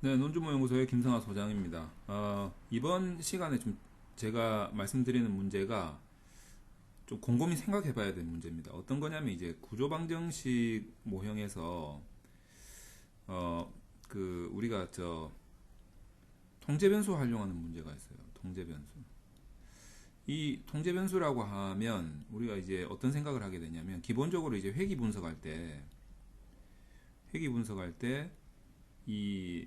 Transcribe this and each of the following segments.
네, 논주모연구소의 김성하 소장입니다. 어, 이번 시간에 좀 제가 말씀드리는 문제가 좀 곰곰이 생각해 봐야 될 문제입니다. 어떤 거냐면 이제 구조방정식 모형에서 어, 그 우리가 저 통제 변수 활용하는 문제가 있어요. 통제 변수. 이 통제 변수라고 하면 우리가 이제 어떤 생각을 하게 되냐면 기본적으로 이제 회귀 분석할 때 회귀 분석할 때이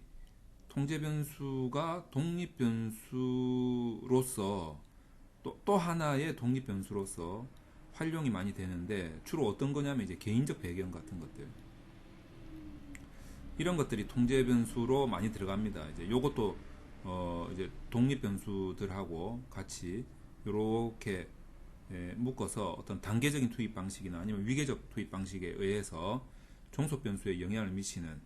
통제 변수가 독립 변수로서 또, 또 하나의 독립 변수로서 활용이 많이 되는데 주로 어떤 거냐면 이제 개인적 배경 같은 것들 이런 것들이 통제 변수로 많이 들어갑니다. 이제 요것도 어 이제 독립 변수들하고 같이 이렇게 예, 묶어서 어떤 단계적인 투입 방식이나 아니면 위계적 투입 방식에 의해서 종속 변수에 영향을 미치는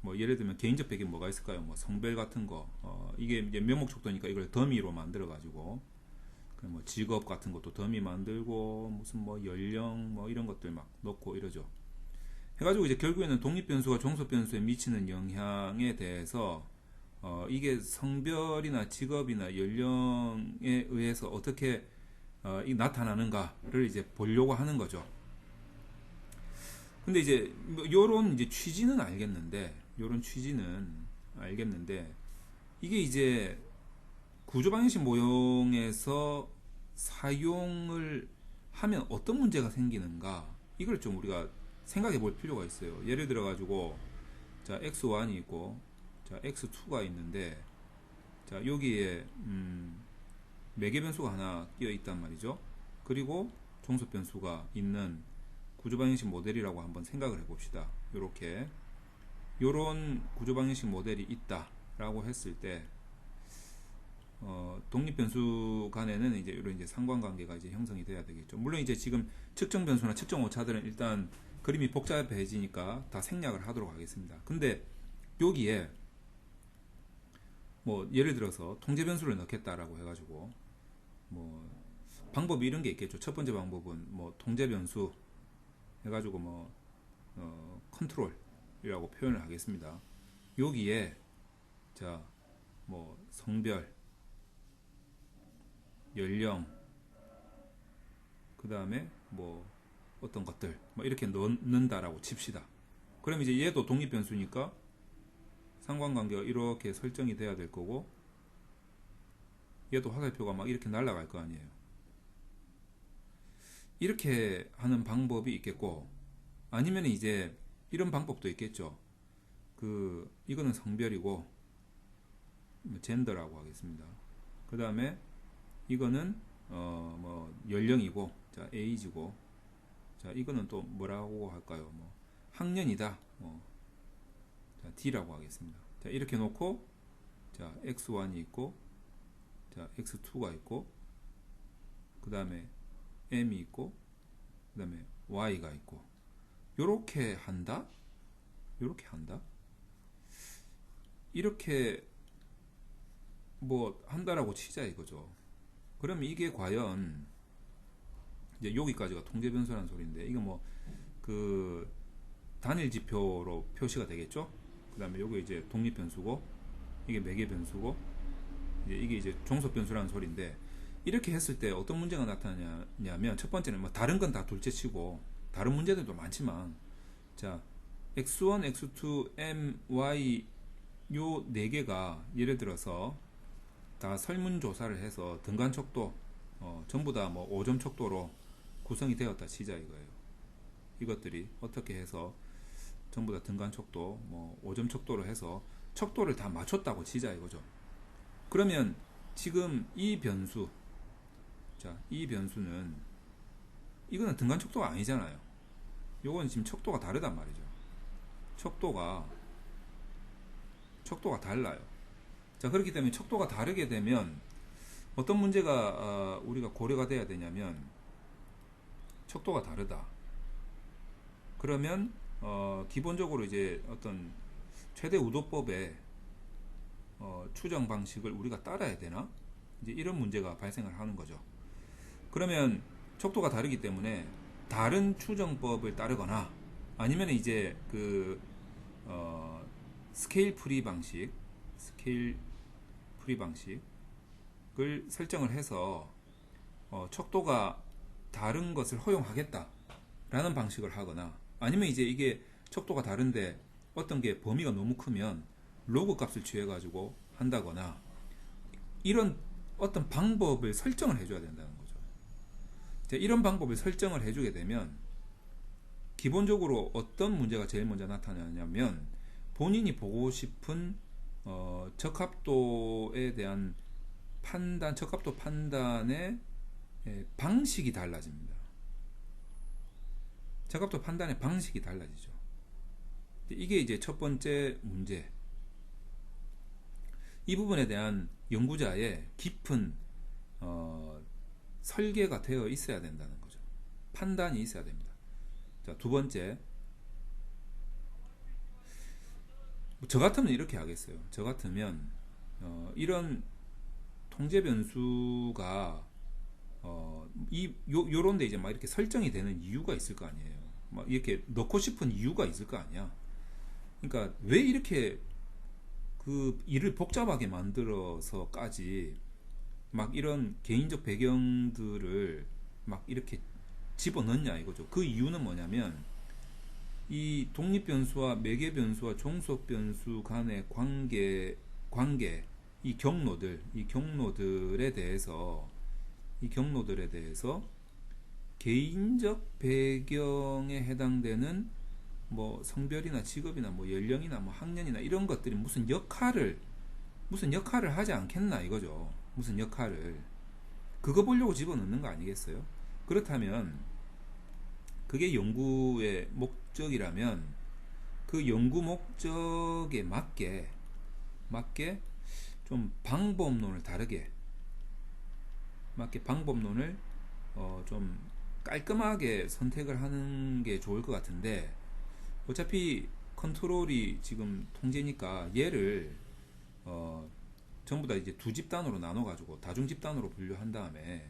뭐 예를 들면 개인적 배경 뭐가 있을까요? 뭐 성별 같은 거 어, 이게 이제 면목 척도니까 이걸 더미로 만들어 가지고 뭐 직업 같은 것도 더미 만들고 무슨 뭐 연령 뭐 이런 것들 막 넣고 이러죠. 해가지고 이제 결국에는 독립 변수가 종속 변수에 미치는 영향에 대해서 어, 이게 성별이나 직업이나 연령에 의해서 어떻게 어, 이 나타나는가를 이제 보려고 하는 거죠. 근데 이제 뭐 요런 이제 취지는 알겠는데 요런 취지는 알겠는데 이게 이제 구조 방식 모형에서 사용을 하면 어떤 문제가 생기는가 이걸 좀 우리가 생각해 볼 필요가 있어요. 예를 들어 가지고 자 x1이 있고 자 x2가 있는데 자 여기에 음, 매개 변수가 하나 끼어 있단 말이죠. 그리고 종속 변수가 있는 구조 방정식 모델이라고 한번 생각을 해 봅시다. 이렇게 요런 구조 방정식 모델이 있다라고 했을 때 어, 독립 변수 간에는 이제 이런 이제 상관관계가 이제 형성이 돼야 되겠죠. 물론 이제 지금 측정 변수나 측정 오차들은 일단 그림이 복잡해지니까 다 생략을 하도록 하겠습니다. 근데 여기에 뭐 예를 들어서 통제 변수를 넣겠다라고 해가지고 뭐 방법이 이런 게 있겠죠. 첫 번째 방법은 뭐 통제 변수 해가지고 뭐 어, 컨트롤이 라고 표현을 하겠습니다. 여기에 자 뭐 성별, 연령, 그 다음에 뭐 어떤 것들 뭐 이렇게 넣는다라고 칩시다. 그럼 이제 얘도 독립 변수니까 상관관계가 이렇게 설정이 돼야 될 거고 얘도 화살표가 막 이렇게 날아갈 거 아니에요. 이렇게 하는 방법이 있겠고 아니면 이제 이런 방법도 있겠죠. 그 이거는 성별이고 뭐 젠더라고 하겠습니다. 그 다음에 이거는 어 뭐 연령이고 자 에이지고 자 이거는 또 뭐라고 할까요? 뭐 학년이다. 뭐 자, D라고 하겠습니다. 자 이렇게 놓고 자 X1이 있고 자 X2가 있고 그 다음에 M이 있고 그 다음에 Y가 있고 요렇게 한다? 요렇게 한다? 이렇게 뭐 한다라고 치자 이거죠. 그러면 이게 과연 이제 여기까지가 통제 변수라는 소리인데 이거 뭐 그 단일 지표로 표시가 되겠죠? 그 다음에 요게 이제 독립 변수고 이게 매개 변수고 이제 이게 이제 종속 변수라는 소리인데 이렇게 했을 때 어떤 문제가 나타나냐면 첫 번째는 뭐 다른 건 다 둘째치고 다른 문제들도 많지만 자 x1, x2, m, y 요 네 개가 예를 들어서 다 설문조사를 해서 등간 척도 어, 전부 다 뭐 5점 척도로 구성이 되었다 치자 이거예요. 이것들이 어떻게 해서 전부 다 등간 척도 뭐 5점 척도로 해서 척도를 다 맞췄다고 치자 이거죠. 그러면 지금 이 변수 자, 이 변수는 이거는 등간 척도가 아니잖아요. 요건 지금 척도가 다르단 말이죠. 척도가 척도가 달라요. 자, 그렇기 때문에 척도가 다르게 되면 어떤 문제가 어, 우리가 고려가 돼야 되냐면 척도가 다르다. 그러면 어, 기본적으로 이제 어떤 최대 우도법의 어, 추정 방식을 우리가 따라야 되나? 이제 이런 문제가 발생을 하는 거죠. 그러면 척도가 다르기 때문에 다른 추정법을 따르거나 아니면 이제 그 어, 스케일 프리 방식, 스케일 프리 방식을 설정을 해서 어, 척도가 다른 것을 허용하겠다라는 방식을 하거나 아니면 이제 이게 척도가 다른데 어떤 게 범위가 너무 크면 로그 값을 취해 가지고 한다거나 이런 어떤 방법을 설정을 해줘야 된다는 거죠. 이런 방법을 설정을 해주게 되면 기본적으로 어떤 문제가 제일 먼저 나타나냐면 본인이 보고 싶은 어, 적합도에 대한 판단, 적합도 판단의 예, 방식이 달라집니다. 적합도 판단의 방식이 달라지죠. 이게 이제 첫 번째 문제. 이 부분에 대한 연구자의 깊은 어, 설계가 되어 있어야 된다는 거죠. 판단이 있어야 됩니다. 자, 두 번째. 저 같으면 이렇게 하겠어요. 저 같으면 어, 이런 통제 변수가 어, 이 요, 요런데 이제 막 이렇게 설정이 되는 이유가 있을 거 아니에요. 막 이렇게 넣고 싶은 이유가 있을 거 아니야. 그러니까 왜 이렇게 그 일을 복잡하게 만들어서까지 막 이런 개인적 배경들을 막 이렇게 집어넣냐 이거죠. 그 이유는 뭐냐면 이 독립 변수와 매개 변수와 종속 변수 간의 관계 관계 이 경로들 이 경로들에 대해서 이 경로들에 대해서 개인적 배경에 해당되는 뭐 성별이나 직업이나 뭐 연령이나 뭐 학년이나 이런 것들이 무슨 역할을 무슨 역할을 하지 않겠나 이거죠. 무슨 역할을 그거 보려고 집어넣는 거 아니겠어요? 그렇다면 그게 연구의 목적이라면 그 연구 목적에 맞게 맞게 좀 방법론을 다르게 맞게 방법론을 어, 좀 깔끔하게 선택을 하는 게 좋을 것 같은데 어차피 컨트롤이 지금 통제니까 얘를 어, 전부 다 이제 두 집단으로 나눠 가지고 다중 집단으로 분류한 다음에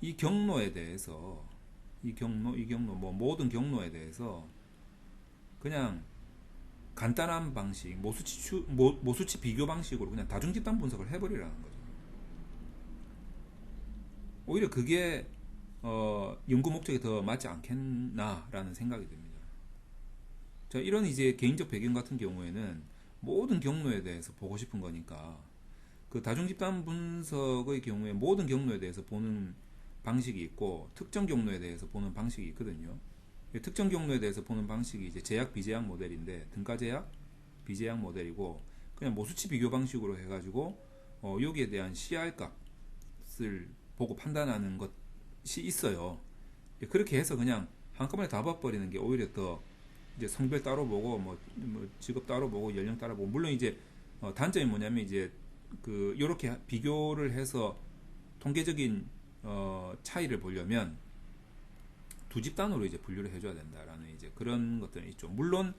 이 경로에 대해서 이 경로 이 경로 뭐 모든 경로에 대해서 그냥 간단한 방식 모수치 추, 모, 모수치 비교 방식으로 그냥 다중 집단 분석을 해버리라는 거죠. 오히려 그게 어, 연구 목적에 더 맞지 않겠나라는 생각이 듭니다. 자, 이런 이제 개인적 배경 같은 경우에는 모든 경로에 대해서 보고 싶은 거니까 그 다중 집단 분석의 경우에 모든 경로에 대해서 보는 방식이 있고 특정 경로에 대해서 보는 방식이 있거든요. 특정 경로에 대해서 보는 방식이 이제 제약 비제약 모델인데 등가 제약 비제약 모델이고 그냥 모수치 비교 방식으로 해가지고 어, 여기에 대한 CR 값을 보고 판단하는 것이 있어요. 예, 그렇게 해서 그냥 한꺼번에 다 봐버리는 게 오히려 더 이제 성별 따로 보고 뭐, 뭐 직업 따로 보고 연령 따로 보고 물론 이제 어, 단점이 뭐냐면 이제 그 요렇게 비교를 해서 통계적인 어, 차이를 보려면 두 집단으로 이제 분류를 해줘야 된다라는 이제 그런 것들이 있죠. 물론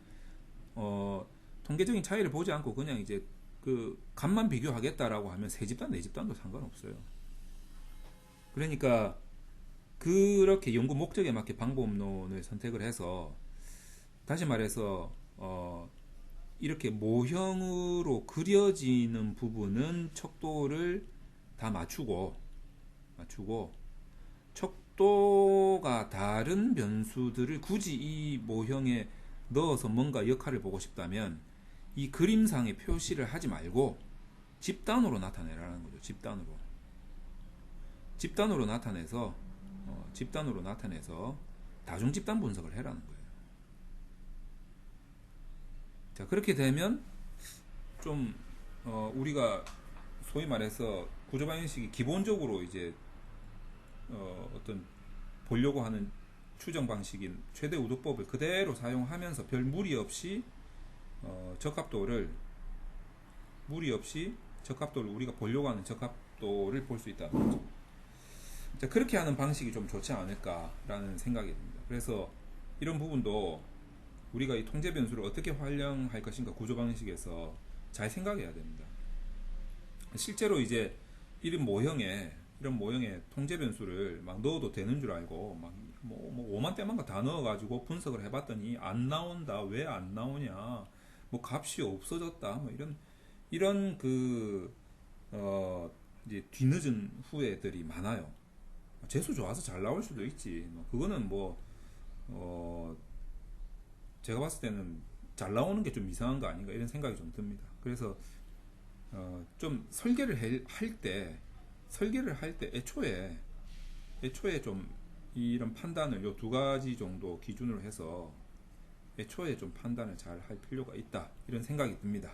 어, 통계적인 차이를 보지 않고 그냥 이제 그 값만 비교하겠다라고 하면 세 집단, 네 집단도 상관없어요. 그러니까 그렇게 연구 목적에 맞게 방법론을 선택을 해서 다시 말해서 어 이렇게 모형으로 그려지는 부분은 척도를 다 맞추고 맞추고 척도가 다른 변수들을 굳이 이 모형에 넣어서 뭔가 역할을 보고 싶다면 이 그림상의 표시를 하지 말고 집단으로 나타내라는 거죠. 집단으로. 집단으로 나타내서 어, 집단으로 나타내서 다중 집단 분석을 해라는 거예요. 자 그렇게 되면 좀 어, 우리가 소위 말해서 구조 방식이 기본적으로 이제 어, 어떤 보려고 하는 추정 방식인 최대 우도법을 그대로 사용하면서 별 무리 없이 어, 적합도를 무리 없이 적합도를 우리가 보려고 하는 적합도를 볼 수 있다는 거죠. 자, 그렇게 하는 방식이 좀 좋지 않을까라는 생각이 듭니다. 그래서 이런 부분도 우리가 이 통제 변수를 어떻게 활용할 것인가 구조 방식에서 잘 생각해야 됩니다. 실제로 이제 이런 모형에 이런 모형에 통제 변수를 막 넣어도 되는 줄 알고 막 뭐, 뭐 5만 대만 다 넣어가지고 분석을 해봤더니 안 나온다 왜 안 나오냐 뭐 값이 없어졌다 뭐 이런 이런 그 어, 이제 뒤늦은 후회들이 많아요. 재수 좋아서 잘 나올 수도 있지. 뭐 그거는 뭐 어, 제가 봤을 때는 잘 나오는 게 좀 이상한 거 아닌가 이런 생각이 좀 듭니다. 그래서 어, 좀 설계를 할 때 설계를 할 때 애초에 애초에 좀 이런 판단을 요 두 가지 정도 기준으로 해서 애초에 좀 판단을 잘 할 필요가 있다 이런 생각이 듭니다.